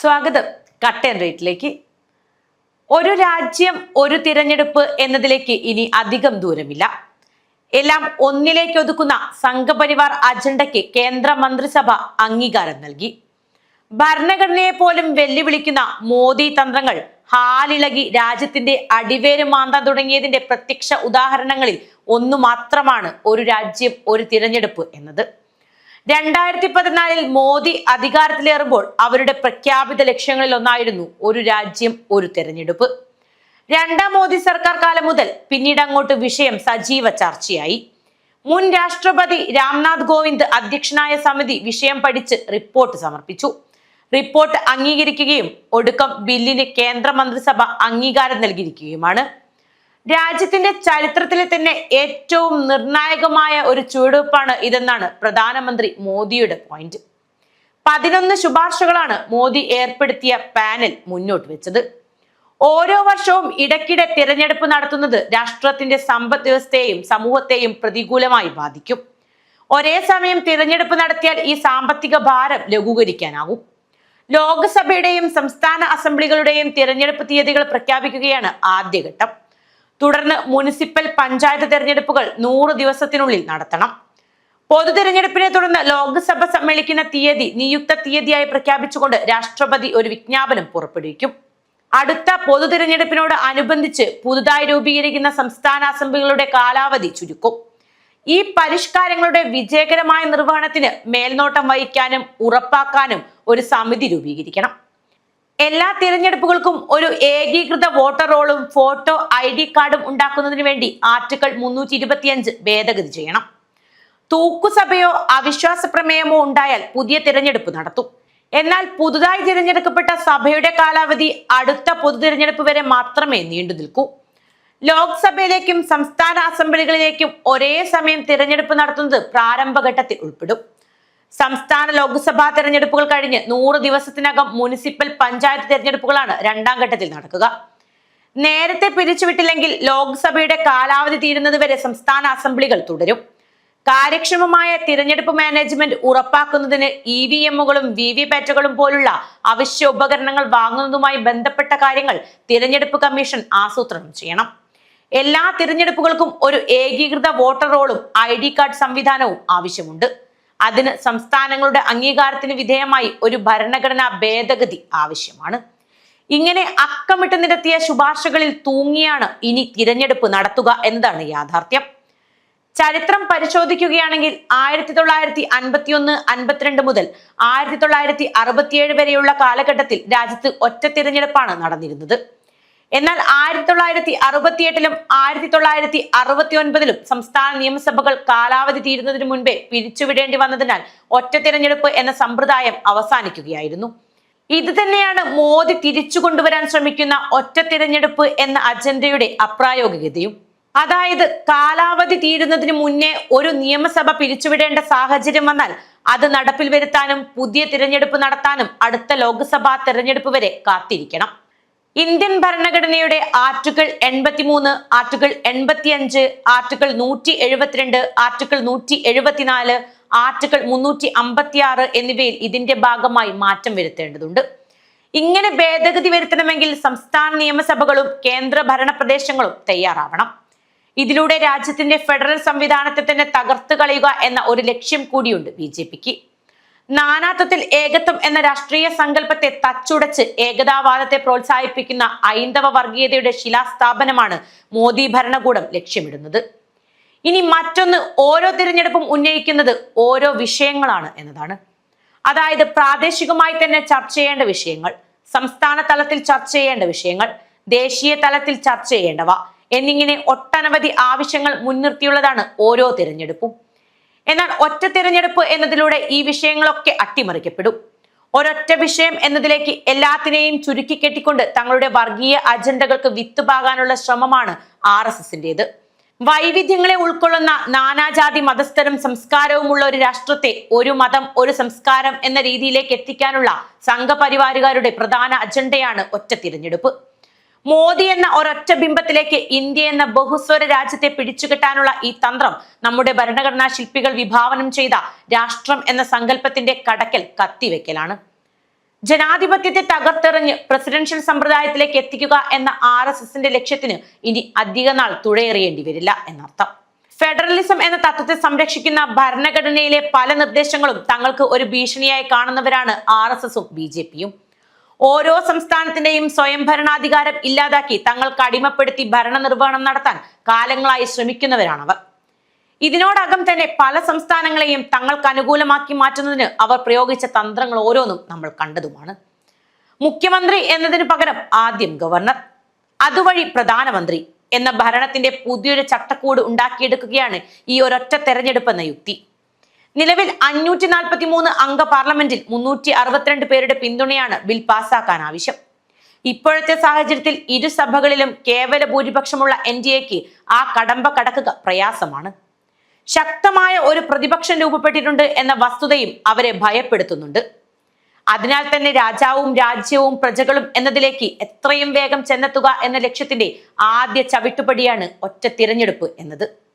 സ്വാഗതം. Cut and റേറ്റിലേക്ക്. ഒരു രാജ്യം ഒരു തിരഞ്ഞെടുപ്പ് എന്നതിലേക്ക് ഇനി അധികം ദൂരമില്ല. എല്ലാം ഒന്നിലേക്ക് ഒതുക്കുന്ന സംഘപരിവാർ അജണ്ടയ്ക്ക് കേന്ദ്ര മന്ത്രിസഭ അംഗീകാരം നൽകി. ഭരണഘടനയെ പോലും വെല്ലുവിളിക്കുന്ന മോദി തന്ത്രങ്ങൾ ഹാലിളകി രാജ്യത്തിന്റെ അടിവേര് മാന്താൻ തുടങ്ങിയതിന്റെ പ്രത്യക്ഷ ഉദാഹരണങ്ങളിൽ ഒന്നു മാത്രമാണ് ഒരു രാജ്യം ഒരു തിരഞ്ഞെടുപ്പ് എന്നത്. രണ്ടായിരത്തി പതിനാലിൽ മോദി അധികാരത്തിലേറുമ്പോൾ അവരുടെ പ്രഖ്യാപിത ലക്ഷ്യങ്ങളിൽ ഒന്നായിരുന്നു ഒരു രാജ്യം ഒരു തെരഞ്ഞെടുപ്പ്. രണ്ടാം മോദി സർക്കാർ കാലം മുതൽ പിന്നീട് അങ്ങോട്ട് വിഷയം സജീവ ചർച്ചയായി. മുൻ രാഷ്ട്രപതി രാംനാഥ് കോവിന്ദ് അധ്യക്ഷനായ സമിതി വിഷയം പഠിച്ച് റിപ്പോർട്ട് സമർപ്പിച്ചു. റിപ്പോർട്ട് അംഗീകരിക്കുകയും ഒടുക്കം ബില്ലിന് കേന്ദ്രമന്ത്രിസഭ അംഗീകാരം നൽകിയിരിക്കുകയുമാണ്. രാജ്യത്തിന്റെ ചരിത്രത്തിലെ തന്നെ ഏറ്റവും നിർണായകമായ ഒരു ചുവടുവെപ്പാണ് ഇതെന്നാണ് പ്രധാനമന്ത്രി മോദിയുടെ പോയിന്റ് പതിനൊന്ന് ശുപാർശകളാണ് മോദി ഏർപ്പെടുത്തിയ പാനൽ മുന്നോട്ട് വെച്ചത്. ഓരോ വർഷവും ഇടയ്ക്കിടെ തിരഞ്ഞെടുപ്പ് നടത്തുന്നത് രാഷ്ട്രത്തിന്റെ സമ്പദ് വ്യവസ്ഥയെയും സമൂഹത്തെയും പ്രതികൂലമായി ബാധിക്കും. ഒരേ സമയം തിരഞ്ഞെടുപ്പ് നടത്തിയാൽ ഈ സാമ്പത്തിക ഭാരം ലഘൂകരിക്കാനാകും ലോക്സഭയുടെയും സംസ്ഥാന അസംബ്ലികളുടെയും തിരഞ്ഞെടുപ്പ് തീയതികൾ പ്രഖ്യാപിക്കുകയാണ് ആദ്യഘട്ടം. തുടർന്ന് മുനിസിപ്പൽ പഞ്ചായത്ത് തെരഞ്ഞെടുപ്പുകൾ നൂറ് ദിവസത്തിനുള്ളിൽ നടത്തണം. പൊതു തെരഞ്ഞെടുപ്പിനെ തുടർന്ന് ലോക്സഭ സമ്മേളിക്കുന്ന തീയതി നിയുക്ത തീയതിയായി പ്രഖ്യാപിച്ചുകൊണ്ട് രാഷ്ട്രപതി ഒരു വിജ്ഞാപനം പുറപ്പെടുവിക്കും. അടുത്ത പൊതു തിരഞ്ഞെടുപ്പിനോട് അനുബന്ധിച്ച് പുതുതായി രൂപീകരിക്കുന്ന സംസ്ഥാന അസംബ്ലികളുടെ കാലാവധി ചുരുക്കും. ഈ പരിഷ്കാരങ്ങളുടെ വിജയകരമായ നിർവഹണത്തിന് മേൽനോട്ടം വഹിക്കാനും ഉറപ്പാക്കാനും ഒരു സമിതി രൂപീകരിക്കണം. എല്ലാ തിരഞ്ഞെടുപ്പുകൾക്കും ഒരു ഏകീകൃത വോട്ടർ റോളും ഫോട്ടോ ഐ ഡി കാർഡും ഉണ്ടാക്കുന്നതിന് വേണ്ടി ആർട്ടിക്കിൾ മുന്നൂറ്റി ഇരുപത്തിയഞ്ച് ഭേദഗതി ചെയ്യണം. തൂക്കുസഭയോ അവിശ്വാസ പ്രമേയമോ ഉണ്ടായാൽ പുതിയ തിരഞ്ഞെടുപ്പ് നടത്തും. എന്നാൽ പുതുതായി തിരഞ്ഞെടുക്കപ്പെട്ട സഭയുടെ കാലാവധി അടുത്ത പൊതു തിരഞ്ഞെടുപ്പ് വരെ മാത്രമേ നീണ്ടു നിൽക്കൂ. ലോക്സഭയിലേക്കും സംസ്ഥാന അസംബ്ലികളിലേക്കും ഒരേ സമയം തിരഞ്ഞെടുപ്പ് നടത്തുന്നത് പ്രാരംഭഘട്ടത്തിൽ ഉൾപ്പെടും. സംസ്ഥാന ലോക്സഭാ തെരഞ്ഞെടുപ്പുകൾ കഴിഞ്ഞ് നൂറ് ദിവസത്തിനകം മുനിസിപ്പൽ പഞ്ചായത്ത് തെരഞ്ഞെടുപ്പുകളാണ് രണ്ടാം ഘട്ടത്തിൽ നടക്കുക. നേരത്തെ പിരിച്ചുവിട്ടില്ലെങ്കിൽ ലോക്സഭയുടെ കാലാവധി തീരുന്നത് വരെ സംസ്ഥാന അസംബ്ലികൾ തുടരും. കാര്യക്ഷമമായ തിരഞ്ഞെടുപ്പ് മാനേജ്മെന്റ് ഉറപ്പാക്കുന്നതിന് ഇ വി എമ്മുകളും വി വി പാറ്റുകളും പോലുള്ള അവശ്യ ഉപകരണങ്ങൾ വാങ്ങുന്നതുമായി ബന്ധപ്പെട്ട കാര്യങ്ങൾ തിരഞ്ഞെടുപ്പ് കമ്മീഷൻ ആസൂത്രണം ചെയ്യണം. എല്ലാ തിരഞ്ഞെടുപ്പുകൾക്കും ഒരു ഏകീകൃത വോട്ടർ റോളും ഐ ഡി കാർഡ് സംവിധാനവും ആവശ്യമുണ്ട്. അതിന് സംസ്ഥാനങ്ങളുടെ അംഗീകാരത്തിന് വിധേയമായി ഒരു ഭരണഘടനാ ഭേദഗതി ആവശ്യമാണ്. ഇങ്ങനെ അക്കമിട്ട് നിരത്തിയ ശുപാർശകളിൽ തൂങ്ങിയാണ് ഇനി തിരഞ്ഞെടുപ്പ് നടത്തുക എന്നതാണ് യാഥാർത്ഥ്യം. ചരിത്രം പരിശോധിക്കുകയാണെങ്കിൽ ആയിരത്തി തൊള്ളായിരത്തി അൻപത്തി ഒന്ന് അൻപത്തിരണ്ട് മുതൽ ആയിരത്തി തൊള്ളായിരത്തി അറുപത്തിയേഴ് വരെയുള്ള കാലഘട്ടത്തിൽ രാജ്യത്ത് ഒറ്റ തിരഞ്ഞെടുപ്പാണ് നടന്നിരുന്നത്. എന്നാൽ ആയിരത്തി തൊള്ളായിരത്തി അറുപത്തിയെട്ടിലും ആയിരത്തി തൊള്ളായിരത്തി അറുപത്തി ഒൻപതിലും സംസ്ഥാന നിയമസഭകൾ കാലാവധി തീരുന്നതിന് മുൻപേ പിരിച്ചുവിടേണ്ടി വന്നതിനാൽ ഒറ്റ തിരഞ്ഞെടുപ്പ് എന്ന സമ്പ്രദായം അവസാനിക്കുകയായിരുന്നു. ഇത് തന്നെയാണ് മോദി തിരിച്ചു കൊണ്ടുവരാൻ ശ്രമിക്കുന്ന ഒറ്റ തിരഞ്ഞെടുപ്പ് എന്ന അജണ്ടയുടെ അപ്രായോഗികതയും. അതായത് കാലാവധി തീരുന്നതിന് മുന്നേ ഒരു നിയമസഭ പിരിച്ചുവിടേണ്ട സാഹചര്യം വന്നാൽ അത് നടപ്പിൽ വരുത്താനും പുതിയ തിരഞ്ഞെടുപ്പ് നടത്താനും അടുത്ത ലോക്സഭാ തിരഞ്ഞെടുപ്പ് വരെ കാത്തിരിക്കണം. ഇന്ത്യൻ ഭരണഘടനയുടെ ആർട്ടിക്കിൾ എൺപത്തിമൂന്ന് ആർട്ടിക്കിൾ എൺപത്തിയഞ്ച് ആർട്ടിക്കിൾ നൂറ്റി എഴുപത്തിരണ്ട് ആർട്ടിക്കിൾ നൂറ്റി എഴുപത്തിനാല് ആർട്ടിക്കിൾ മുന്നൂറ്റി അമ്പത്തിയാറ് എന്നിവയിൽ ഇതിന്റെ ഭാഗമായി മാറ്റം വരുത്തേണ്ടതുണ്ട്. ഇങ്ങനെ ഭേദഗതി വരുത്തണമെങ്കിൽ സംസ്ഥാന നിയമസഭകളും കേന്ദ്ര ഭരണ പ്രദേശങ്ങളും തയ്യാറാവണം. ഇതിലൂടെ രാജ്യത്തിന്റെ ഫെഡറൽ സംവിധാനത്തെ തന്നെ തകർത്ത് കളയുക എന്ന ഒരു ലക്ഷ്യം കൂടിയുണ്ട് ബി ജെ പിക്ക്. നാനാത്വത്തിൽ ഏകത്വം എന്ന രാഷ്ട്രീയ സങ്കല്പത്തെ തച്ചുടച്ച് ഏകതാവാദത്തെ പ്രോത്സാഹിപ്പിക്കുന്ന ഐന്ദവ വർഗീയതയുടെ ശിലാസ്ഥാപനമാണ് മോദി ഭരണകൂടം ലക്ഷ്യമിടുന്നത്. ഇനി മറ്റൊന്ന് ഓരോ തിരഞ്ഞെടുപ്പും ഉന്നയിക്കുന്നത് ഓരോ വിഷയങ്ങളാണ് എന്നതാണ്. അതായത് പ്രാദേശികമായി തന്നെ ചർച്ച ചെയ്യേണ്ട വിഷയങ്ങൾ സംസ്ഥാന തലത്തിൽ ചർച്ച ചെയ്യേണ്ട വിഷയങ്ങൾ ദേശീയ തലത്തിൽ ചർച്ച ചെയ്യേണ്ടവ എന്നിങ്ങനെ ഒട്ടനവധി ആവശ്യങ്ങൾ മുൻനിർത്തിയുള്ളതാണ് ഓരോ തിരഞ്ഞെടുപ്പും. എന്നാൽ ഒറ്റ തിരഞ്ഞെടുപ്പ് എന്നതിലൂടെ ഈ വിഷയങ്ങളൊക്കെ അട്ടിമറിക്കപ്പെടും. ഒരൊറ്റ വിഷയം എന്നതിലേക്ക് എല്ലാത്തിനെയും ചുരുക്കി കെട്ടിക്കൊണ്ട് തങ്ങളുടെ വർഗീയ അജണ്ടകൾക്ക് വിത്തുപാകാനുള്ള ശ്രമമാണ് ആർ എസ് എസിന്റേത്. വൈവിധ്യങ്ങളെ ഉൾക്കൊള്ളുന്ന നാനാജാതി മതസ്ഥരും സംസ്കാരവുമുള്ള ഒരു രാഷ്ട്രത്തെ ഒരു മതം ഒരു സംസ്കാരം എന്ന രീതിയിലേക്ക് എത്തിക്കാനുള്ള സംഘപരിവാരുകാരുടെ പ്രധാന അജണ്ടയാണ് ഒറ്റ തിരഞ്ഞെടുപ്പ്. മോദി എന്ന ഒരൊറ്റ ബിംബത്തിലേക്ക് ഇന്ത്യ എന്ന ബഹുസ്വര രാജ്യത്തെ പിടിച്ചുകെട്ടാനുള്ള ഈ തന്ത്രം നമ്മുടെ ഭരണഘടനാ ശില്പികൾ വിഭാവനം ചെയ്ത രാഷ്ട്രം എന്ന സങ്കല്പത്തിന്റെ കടക്കൽ കത്തിവെക്കലാണ്. ജനാധിപത്യത്തെ തകർത്തെറിഞ്ഞ് പ്രസിഡൻഷ്യൽ സമ്പ്രദായത്തിലേക്ക് എത്തിക്കുക എന്ന ആർ എസ് എസിന്റെ ലക്ഷ്യത്തിന് ഇനി അധിക നാൾ തുഴയേറിയേണ്ടി വരില്ല എന്നർത്ഥം. ഫെഡറലിസം എന്ന തത്വത്തെ സംരക്ഷിക്കുന്ന ഭരണഘടനയിലെ പല നിർദ്ദേശങ്ങളും തങ്ങൾക്ക് ഒരു ഭീഷണിയായി കാണുന്നവരാണ് ആർ എസ് എസും ബി ജെ പിയും. ഓരോ സംസ്ഥാനത്തിന്റെയും സ്വയം ഭരണാധികാരം ഇല്ലാതാക്കി തങ്ങൾക്ക് അടിമപ്പെടുത്തി ഭരണനിർവഹണം നടത്താൻ കാലങ്ങളായി ശ്രമിക്കുന്നവരാണവർ. ഇതിനോടകം തന്നെ പല സംസ്ഥാനങ്ങളെയും തങ്ങൾക്ക് അനുകൂലമാക്കി മാറ്റുന്നതിന് അവർ പ്രയോഗിച്ച തന്ത്രങ്ങൾ ഓരോന്നും നമ്മൾ കണ്ടതുമാണ്. മുഖ്യമന്ത്രി എന്നതിന് പകരം ആദ്യം ഗവർണർ അതുവഴി പ്രധാനമന്ത്രി എന്ന ഭരണത്തിന്റെ പുതിയൊരു ചട്ടക്കൂട് ഉണ്ടാക്കിയെടുക്കുകയാണ് ഈ ഒരൊറ്റ തെരഞ്ഞെടുപ്പ് എന്ന യുക്തി. നിലവിൽ അഞ്ഞൂറ്റി നാൽപ്പത്തി മൂന്ന് അംഗ പാർലമെന്റിൽ മുന്നൂറ്റി അറുപത്തിരണ്ട് പേരുടെ പിന്തുണയാണ് ബിൽ പാസ്സാക്കാൻ ആവശ്യം. ഇപ്പോഴത്തെ സാഹചര്യത്തിൽ ഇരു സഭകളിലും കേവല ഭൂരിപക്ഷമുള്ള എൻ ഡി എക്ക് ആ കടമ്പ കടക്കുക പ്രയാസമാണ്. ശക്തമായ ഒരു പ്രതിപക്ഷം രൂപപ്പെട്ടിട്ടുണ്ട് എന്ന വസ്തുതയും അവരെ ഭയപ്പെടുത്തുന്നുണ്ട്. അതിനാൽ തന്നെ രാജാവും രാജ്യവും പ്രജകളും എന്നതിലേക്ക് എത്രയും വേഗം ചെന്നെത്തുക എന്ന ലക്ഷ്യത്തിന്റെ ആദ്യ ചവിട്ടുപടിയാണ് ഒറ്റ തിരഞ്ഞെടുപ്പ് എന്നത്.